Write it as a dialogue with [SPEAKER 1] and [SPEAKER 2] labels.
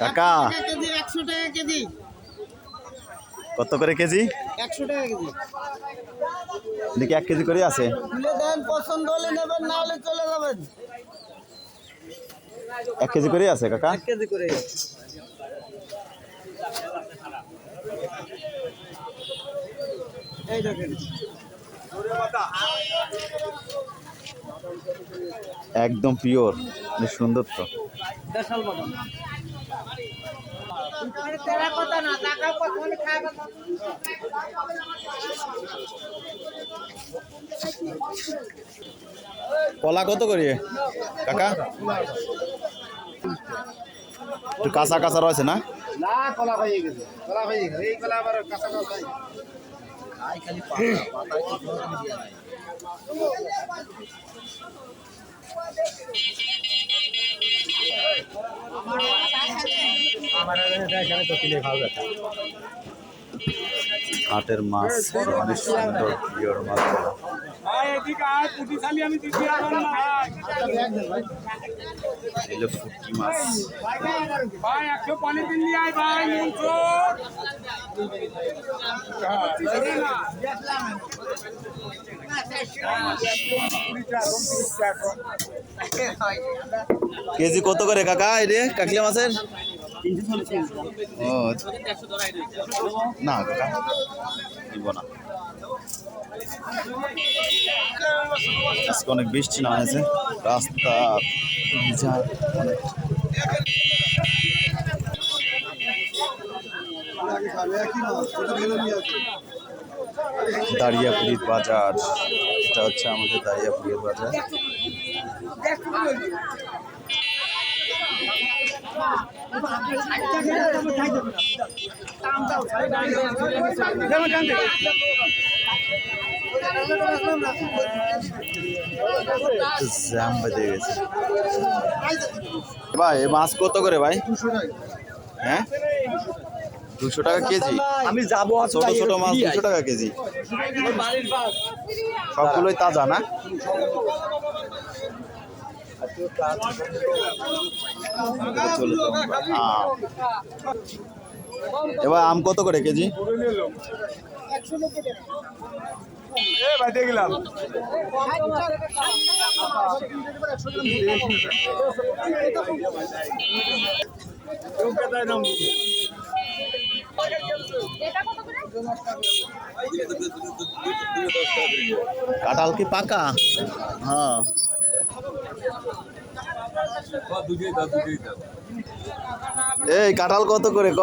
[SPEAKER 1] কাকা।
[SPEAKER 2] একশো টাকা কেজি
[SPEAKER 1] কত করে কেজি?
[SPEAKER 2] একশো টাকা কেজি
[SPEAKER 1] দেখি এক কেজি করে আছে।
[SPEAKER 2] পছন্দ হলে নেবেন না হলে চলে যাবেন
[SPEAKER 1] এক কেজি করে আছে কাকা?
[SPEAKER 2] এক কেজি করে এই দেখেন।
[SPEAKER 1] একদম পিওর সুন্দর তো। কলা কত করে? কাকা? একটু কাঁচা কাঁচা রয়েছে না?
[SPEAKER 3] না কলা হয়ে গেছে কলা হয়ে গেছে। এই কলা আবার কাঁচা খাই
[SPEAKER 1] হাটের মাছ অনেক সুন্দর পিওর মাছ। এগুলো ফুটকি মাছ। কেজি কত করে কাকা রে কাকলে মাছের? ও না, কাকা। না। অনেক বৃষ্টি না হয়েছে রাস্তা অনেক। দাঁড়িয়াপুরির বাজার। এটা হচ্ছে আমাদের দাঁড়িয়াপুরির বাজার। ভাই মাছ কত করে ভাই? হ্যাঁ? দুশো টাকা কেজি
[SPEAKER 2] আমি যাব
[SPEAKER 1] ছোট ছোট মাছ দুশো টাকা কেজি সবগুলোই তাজা না। এবার আম কত করে কেজি কাঁঠাল কি পাকা? হ্যাঁ। এই কাঁঠাল কত করে ক?